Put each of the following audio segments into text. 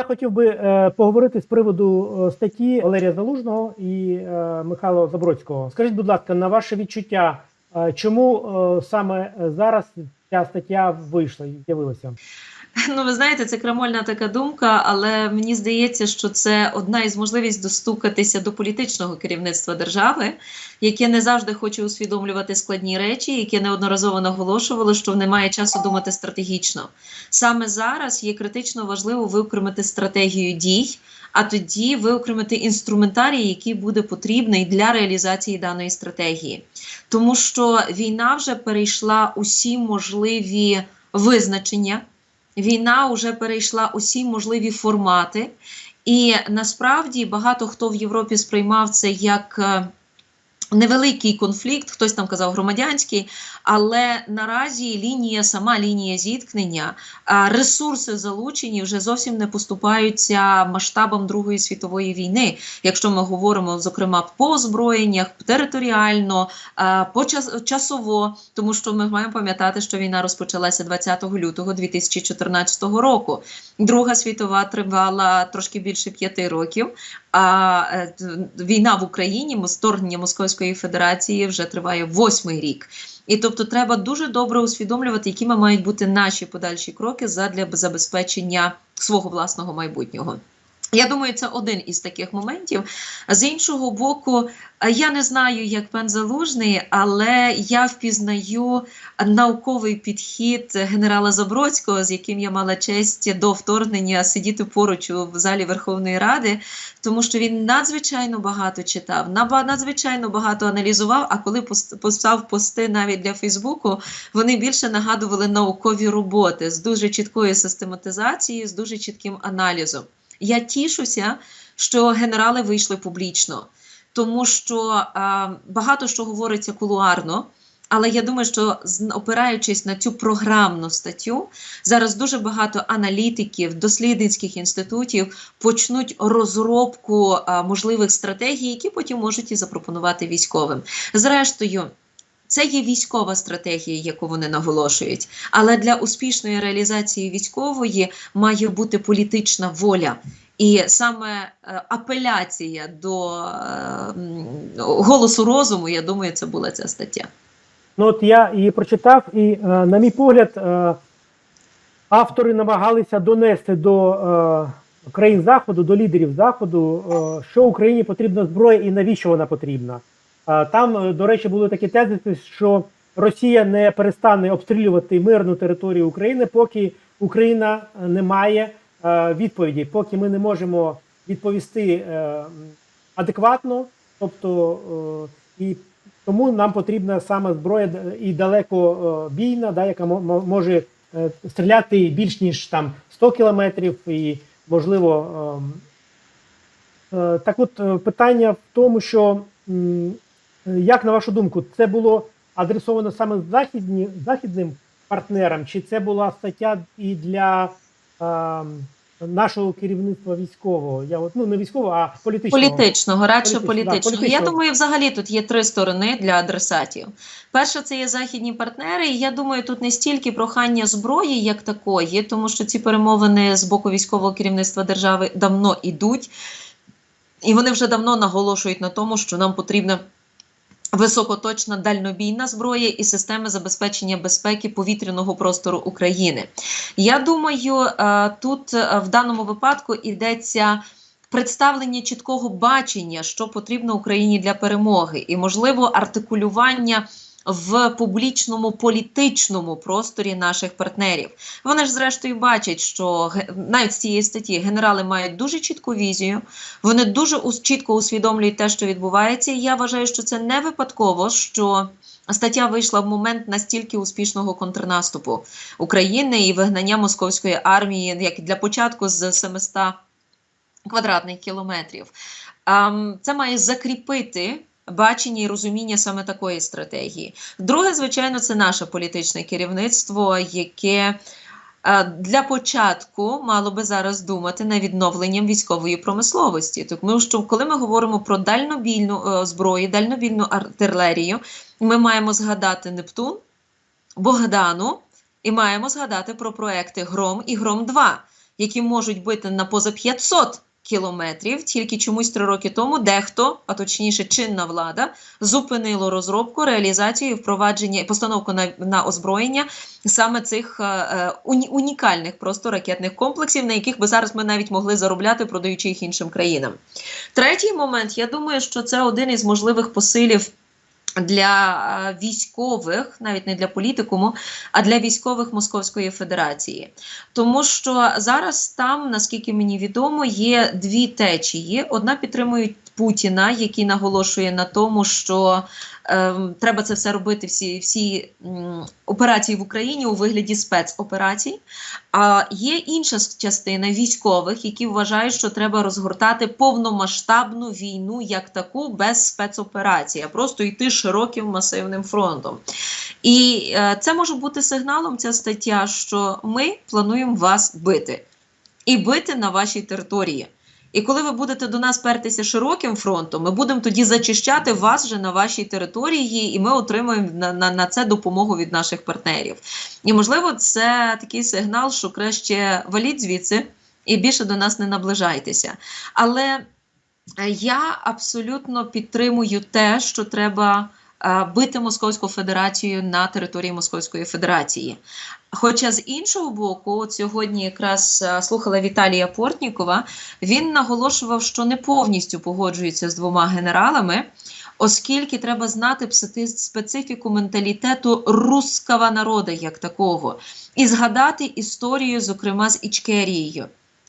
Я хотів би е, поговорити з приводу е, статті Валерія Залужного і е, Михайла Забродського. Скажіть, будь ласка, на ваше відчуття, е, чому е, саме зараз ця стаття вийшла і з'явилася? Ну, ви знаєте, це крамольна така думка, але мені здається, що це одна із можливостей достукатися до політичного керівництва держави, яке не завжди хоче усвідомлювати складні речі, яке неодноразово наголошувало, що немає часу думати стратегічно. Саме зараз є критично важливо виокремити стратегію дій, а тоді виокремити інструментарій, який буде потрібний для реалізації даної стратегії, тому що війна вже перейшла усі можливі визначення. Війна вже перейшла усі можливі формати, і насправді багато хто в Європі сприймав це як е, невеликий конфлікт, хтось там казав громадянський, але наразі лінія, сама лінія зіткнення, ресурси залучені вже зовсім не поступаються масштабам Другої світової війни. Якщо ми говоримо зокрема по озброєннях, територіально, а, почасово, тому що ми маємо пам'ятати, що війна розпочалася 20 лютого 2014 року. Друга світова тривала трошки більше п'яти років. А е, війна в Україні, вторгнення Московської Федерації вже триває восьмий рік. І тобто треба дуже добре усвідомлювати, якими мають бути наші подальші кроки задля забезпечення свого власного майбутнього. Я думаю, це один із таких моментів. З іншого боку, я не знаю, як пан Залужний, але я впізнаю науковий підхід генерала Забродського, з яким я мала честь до вторгнення сидіти поруч у залі Верховної Ради, тому що він надзвичайно багато читав, надзвичайно багато аналізував. А коли писав пости навіть для Фейсбуку, вони більше нагадували наукові роботи з дуже чіткою систематизацією, з дуже чітким аналізом. Я тішуся, що генерали вийшли публічно, тому що а, багато що говориться кулуарно. Але я думаю, що опираючись на цю програмну статтю, зараз дуже багато аналітиків, дослідницьких інститутів почнуть розробку а, можливих стратегій, які потім можуть і запропонувати військовим. Зрештою, це є військова стратегія, яку вони наголошують. Але для успішної реалізації військової має бути політична воля. І саме е, апеляція до е, голосу розуму, я думаю, це була ця стаття. Ну от я її прочитав, і е, на мій погляд, автори намагалися донести до країн Заходу, до лідерів Заходу, що Україні потрібна зброя і навіщо вона потрібна. Там, е, до речі, були такі тезиси, що Росія не перестане обстрілювати мирну територію України, поки Україна не має е, відповіді, поки ми не можемо відповісти е, адекватно, тобто і тому нам потрібна саме зброя і далекобійна, да, яка мо- мо- може стріляти більш ніж там 100 кілометрів, і можливо. ем, Так от питання в тому, що як на вашу думку, це було адресовано саме західні, західним партнерам, чи це була стаття і для ем, нашого керівництва військового? Я от, ну не військового, а політичного. Політичного, радше Політичного, політичного. да, політичного. Я думаю, взагалі тут є три сторони для адресатів. Перше, це є західні партнери. І я думаю, тут не стільки прохання зброї, як такої, тому що ці перемовини з боку військового керівництва держави давно ідуть, і вони вже давно наголошують на тому, що нам потрібна. Високоточна дальнобійна зброя і системи забезпечення безпеки повітряного простору України. Я думаю, е, тут е, в даному випадку йдеться представлення чіткого бачення, що потрібно Україні для перемоги, і можливо артикулювання в публічному політичному просторі наших партнерів. Вони ж зрештою бачать, що навіть з цієї статті генерали мають дуже чітку візію, вони дуже чітко усвідомлюють те, що відбувається. Я вважаю, що це не випадково, що стаття вийшла в момент настільки успішного контрнаступу України і вигнання московської армії, як для початку з 700 квадратних кілометрів. Це має закріпити. Бачення і розуміння саме такої стратегії. Друге, звичайно, це наше політичне керівництво, яке е, для початку мало би зараз думати над відновленням військової промисловості. Тому що, коли ми говоримо про дальнобільну е, зброю, дальнобільну артилерію, ми маємо згадати Нептун, Богдану і маємо згадати про проекти Гром і Гром 2 які можуть бити на поза 500 кілометрів. Тільки чомусь три роки тому дехто, а точніше, чинна влада, зупинило розробку, реалізацію і впровадження постановку на, на озброєння саме цих е, е, уні- унікальних просто ракетних комплексів, на яких би зараз ми навіть могли заробляти, продаючи їх іншим країнам. Третій момент, я думаю, що це один із можливих посилів. Для е, військових, навіть не для політикуму, а для військових Московської Федерації, тому що зараз там, наскільки мені відомо, є дві течії. Одна підтримують Путіна, який наголошує на тому, що треба це все робити, всі, всі операції в Україні у вигляді спецоперацій. А є інша частина військових, які вважають, що треба розгортати повномасштабну війну як таку без спецоперацій, а просто йти широким масивним фронтом. І е, це може бути сигналом, ця стаття, що ми плануємо вас бити і бити на вашій території. І коли ви будете до нас пертися широким фронтом, ми будемо тоді зачищати вас вже на вашій території, і ми отримуємо на, на, на це допомогу від наших партнерів. І можливо, це такий сигнал, що краще валіть звідси і більше до нас не наближайтеся. Але е, я абсолютно підтримую те, що треба е, бити Московську Федерацію на території Московської Федерації. Хоча з іншого боку, от сьогодні якраз е, слухала Віталія Портнікова, він наголошував, що не повністю погоджується з двома генералами, оскільки треба знати специфіку менталітету русского народу як такого, і згадати історію, зокрема з Ічкерією.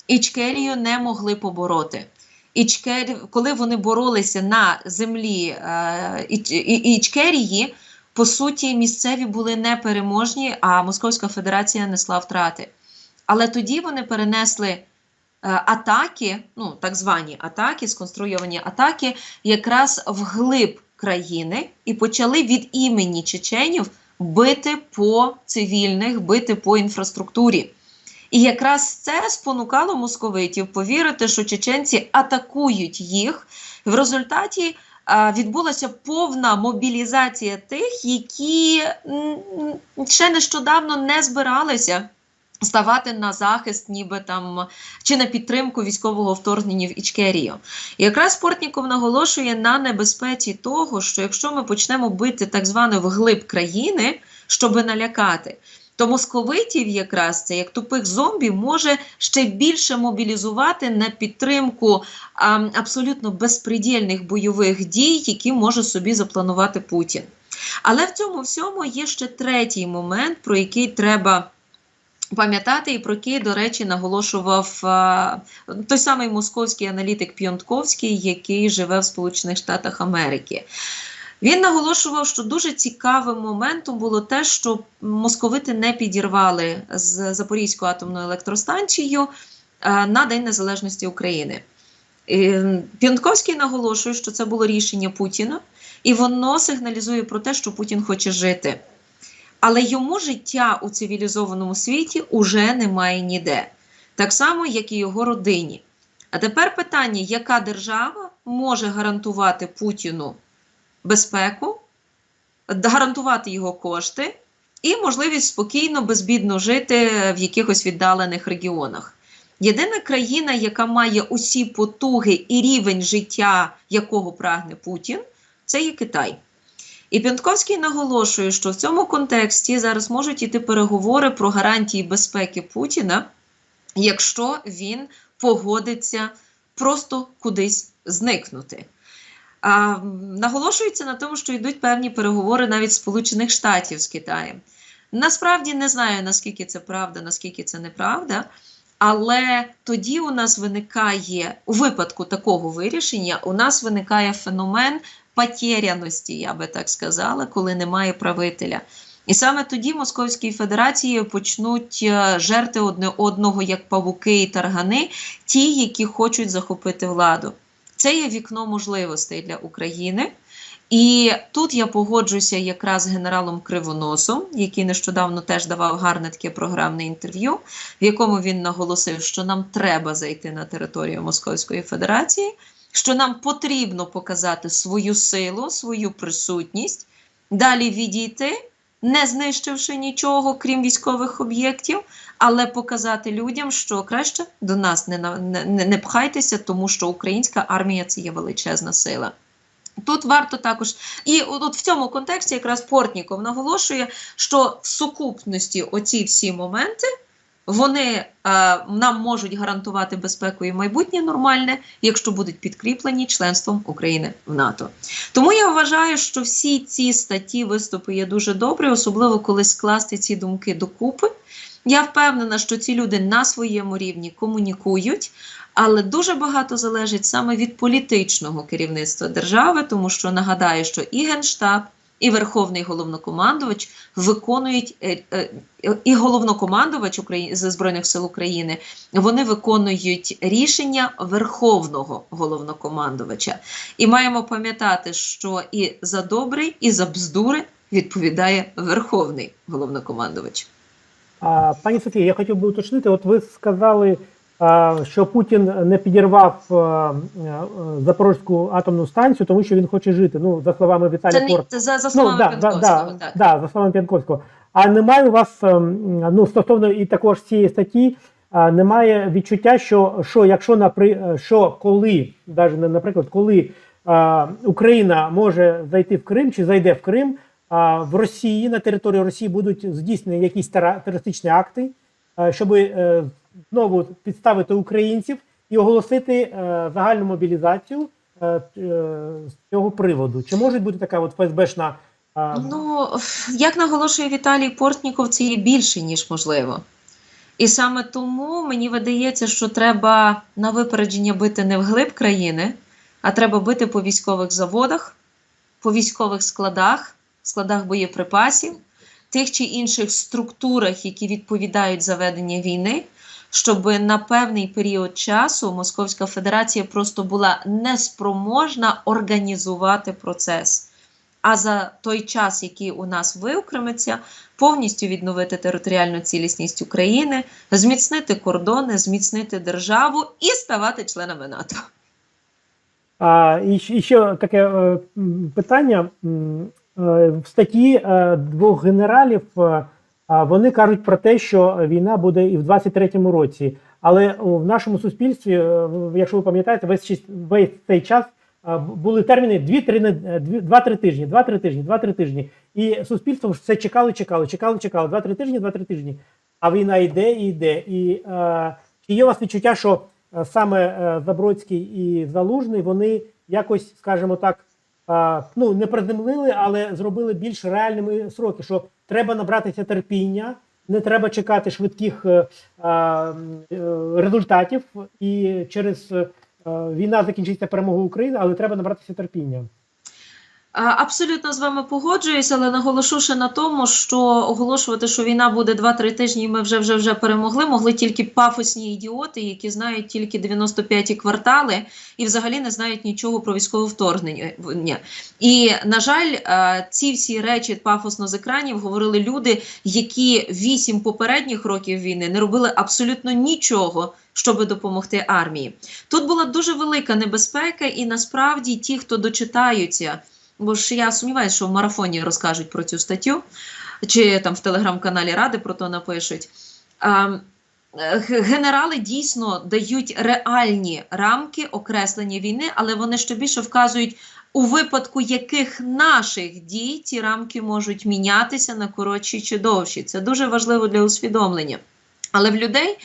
Ічкерію не могли побороти. Ічкері, коли вони боролися на землі е, Іч- Ічкерії, по суті, місцеві були непереможні, а Московська Федерація несла втрати. Але тоді вони перенесли е, атаки, ну так звані атаки, сконструйовані атаки, якраз вглиб країни і почали від імені чеченів бити по цивільних, бити по інфраструктурі. І якраз це спонукало московитів повірити, що чеченці атакують їх. В результаті відбулася повна мобілізація тих, які ще нещодавно не збиралися ставати на захист, ніби там чи на підтримку військового вторгнення в Ічкерію. І якраз Портніков наголошує на небезпеці того, що якщо ми почнемо бити так звано вглиб країни, щоби налякати. То московитів якраз це як тупих зомбі може ще більше мобілізувати на підтримку а, абсолютно безпредельних бойових дій, які може собі запланувати Путін. Але в цьому всьому є ще третій момент, про який треба пам'ятати, і про який, до речі, наголошував а, той самий московський аналітик Піонтковський, який живе в Сполучених Штатах Америки. Він наголошував, що дуже цікавим моментом було те, що московити не підірвали з Запорізькою атомною електростанцією е, на День Незалежності України. І Піонтковський наголошує, що це було рішення Путіна, і воно сигналізує про те, що Путін хоче жити. Але йому життя у цивілізованому світі уже немає ніде, так само, як і його родині. А тепер питання: яка держава може гарантувати Путіну безпеку, гарантувати його кошти і можливість спокійно, безбідно жити в якихось віддалених регіонах. Єдина країна, яка має усі потуги і рівень життя, якого прагне Путін, це є Китай. І Пінтковський наголошує, що в цьому контексті зараз можуть іти переговори про гарантії безпеки Путіна, якщо він погодиться просто кудись зникнути. А, наголошується на тому, що йдуть певні переговори навіть Сполучених Штатів з Китаєм. Насправді не знаю, наскільки це правда, наскільки це неправда. Але тоді у нас виникає у випадку такого вирішення, у нас виникає феномен потеряності, я би так сказала, коли немає правителя. І саме тоді Московській Федерації почнуть е, жерти одне одного як павуки і таргани, ті, які хочуть захопити владу. Це є вікно можливостей для України. І тут я погоджуся якраз з генералом Кривоносом, який нещодавно теж давав гарне таке програмне інтерв'ю, в якому він наголосив, що нам треба зайти на територію Московської Федерації, що нам потрібно показати свою силу, свою присутність, далі відійти не знищивши нічого, крім військових об'єктів, але показати людям, що краще до нас не, не, не, пхайтеся, тому що українська армія це є величезна сила. Тут варто також, і от в цьому контексті якраз Портніков наголошує, що в сукупності оці всі моменти вони е, нам можуть гарантувати безпеку і майбутнє нормальне, якщо будуть підкріплені членством України в НАТО. Тому я вважаю, що всі ці статті виступи є дуже добрі, особливо коли скласти ці думки докупи. Я впевнена, що ці люди на своєму рівні комунікують, але дуже багато залежить саме від політичного керівництва держави, тому що нагадаю, що і Генштаб, і Верховний головнокомандувач виконують е, е, і головнокомандувач України Збройних сил України. Вони виконують рішення Верховного головнокомандувача. І маємо пам'ятати, що і за добрий, і за бздури відповідає Верховний головнокомандувач. А, пані Софія, я хотів би уточнити. От ви сказали, що Путін не підірвав а, а, Запорізьку атомну станцію, тому що він хоче жити. Ну, за словами Віталія не це за, за Ну, словами да, да, Пенковського. да, так. да, за словами П'янковського. А немає у вас ем, ну стосовно і також цієї статті, немає відчуття, що, що якщо напри... е, що коли, навіть наприклад, коли а, Україна може зайти в Крим чи зайде в Крим, а, в Росії на території Росії будуть здійснені якісь терористичні акти, е, щоб е, знову підставити українців і оголосити е, загальну мобілізацію е, е, з цього приводу. Чи може бути така от ФСБшна а, Ну, як наголошує Віталій Портніков, це є більше, ніж можливо. І саме тому мені видається, що треба на випередження бити не вглиб країни, а треба бити по військових заводах, по військових складах, складах боєприпасів, тих чи інших структурах, які відповідають за ведення війни, щоб на певний період часу Московська Федерація просто була неспроможна організувати процес. А за той час, який у нас виокремиться, повністю відновити територіальну цілісність України, зміцнити кордони, зміцнити державу і ставати членами НАТО. А, і, і ще таке е, питання. Е, В статті е, двох генералів вони кажуть про те, що війна буде і в 23-му році. Але в нашому суспільстві, е, якщо ви пам'ятаєте, весь, весь цей час е, були терміни 2-3 тижні, 2-3 тижні, 2-3 тижні. І суспільство все чекало, чекало, чекало, чекало. 2-3 тижні, 2-3 тижні. А війна йде і йде. І е, чи є у вас відчуття, що саме Забродський і Залужний вони якось, скажімо так, ну не приземлили, але зробили більш реальними сроки, що треба набратися терпіння, не треба чекати швидких е, е, результатів, і через е, війна закінчиться перемогою України, але треба набратися терпіння. А, Абсолютно з вами погоджуюся, але наголошу ще на тому, що оголошувати, що війна буде 2-3 тижні, і ми вже вже вже перемогли, могли тільки пафосні ідіоти, які знають тільки 95-ті квартали і взагалі не знають нічого про військове вторгнення. І на жаль, е, ці всі речі пафосно з екранів говорили люди, які 8 попередніх років війни не робили абсолютно нічого. Щоб допомогти армії, тут була дуже велика небезпека, і насправді ті, хто дочитаються, бо ж я сумніваюся, що в марафоні розкажуть про цю статтю, чи там в телеграм-каналі Ради про то напишуть. Генерали дійсно дають реальні рамки окреслення війни, але вони ще більше вказують, у випадку яких наших дій ці рамки можуть мінятися на коротші чи довші. Це дуже важливо для усвідомлення. Але в людей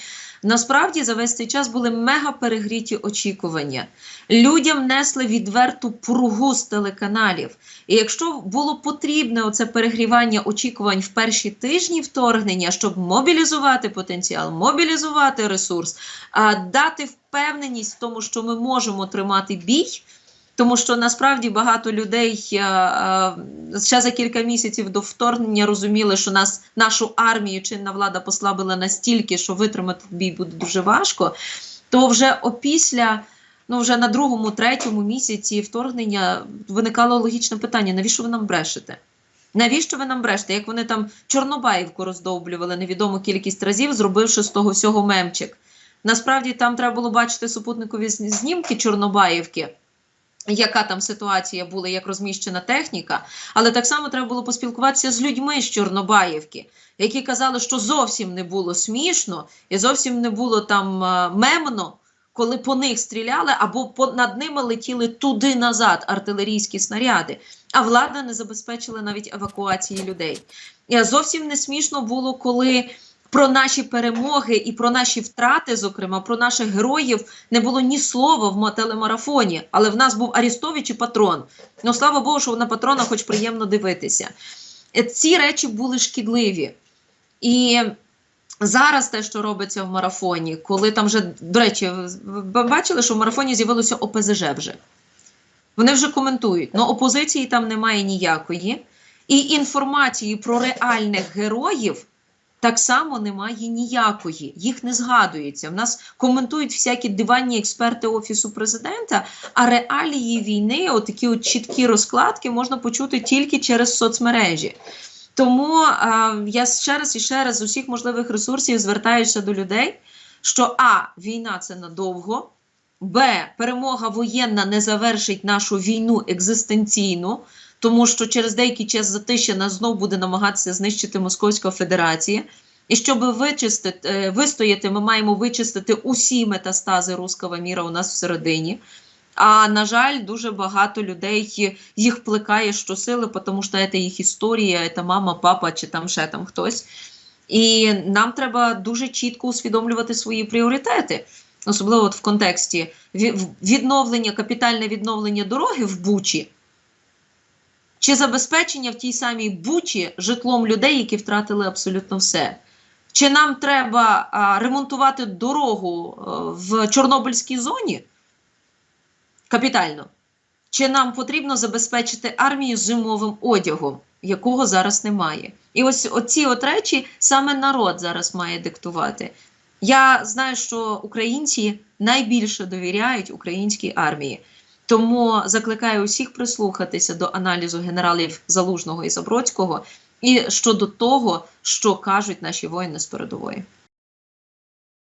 насправді за весь цей час були мега перегріті очікування. Людям несли відверту пругу з телеканалів. І якщо було потрібне оце перегрівання очікувань в перші тижні вторгнення, щоб мобілізувати потенціал, мобілізувати ресурс, дати впевненість в тому, що ми можемо тримати бій. Тому що насправді багато людей е, е, ще за кілька місяців до вторгнення розуміли, що нас нашу армію чинна влада послабила настільки, що витримати бій буде дуже важко. То вже опісля, ну вже на другому, третьому місяці вторгнення виникало логічне питання: навіщо ви нам брешете? Навіщо ви нам брешете? Як вони там Чорнобаївку роздовблювали невідому кількість разів, зробивши з того всього мемчик. Насправді там треба було бачити супутникові знімки Чорнобаївки. Яка там ситуація була, як розміщена техніка, але так само треба було поспілкуватися з людьми з Чорнобаївки, які казали, що зовсім не було смішно і зовсім не було там е, мемно, коли по них стріляли або над ними летіли туди назад артилерійські снаряди, а влада не забезпечила навіть евакуації людей. І зовсім не смішно було, коли про наші перемоги і про наші втрати, зокрема про наших героїв, не було ні слова в телемарафоні, але в нас був Арістович і патрон. Ну слава Богу, що на патрона хоч приємно дивитися. Е, Ці речі були шкідливі. І зараз те, що робиться в марафоні, коли там вже, до речі, ви бачили, що в марафоні з'явилося ОПЗЖ вже. Вони вже коментують, але опозиції там немає ніякої. І інформації про реальних героїв так само немає ніякої. Їх не згадується. В нас коментують всякі диванні експерти Офісу президента, а реалії війни, отакі от чіткі розкладки, можна почути тільки через соцмережі. Тому а, я ще раз і ще раз з усіх можливих ресурсів звертаюся до людей, що А, війна це надовго, Б, перемога воєнна не завершить нашу війну екзистенційну, тому що через деякий час затища нас знов буде намагатися знищити Московська Федерація. І щоб вичистити, е, вистояти, ми маємо вичистити усі метастази руского міра у нас всередині. А на жаль, дуже багато людей їх плекає щосили, тому що це їх історія, це мама, папа чи там ще там хтось. І нам треба дуже чітко усвідомлювати свої пріоритети, особливо от в контексті ві- відновлення, капітальне відновлення дороги в Бучі. Чи забезпечення в тій самій Бучі житлом людей, які втратили абсолютно все? Чи нам треба а, ремонтувати дорогу а, в Чорнобильській зоні? Капітально. Чи нам потрібно забезпечити армію зимовим одягом, якого зараз немає? І ось оці от речі саме народ зараз має диктувати. Я знаю, що українці найбільше довіряють українській армії. Тому закликаю усіх прислухатися до аналізу генералів Залужного і Забродського і щодо того, що кажуть наші воїни з передової.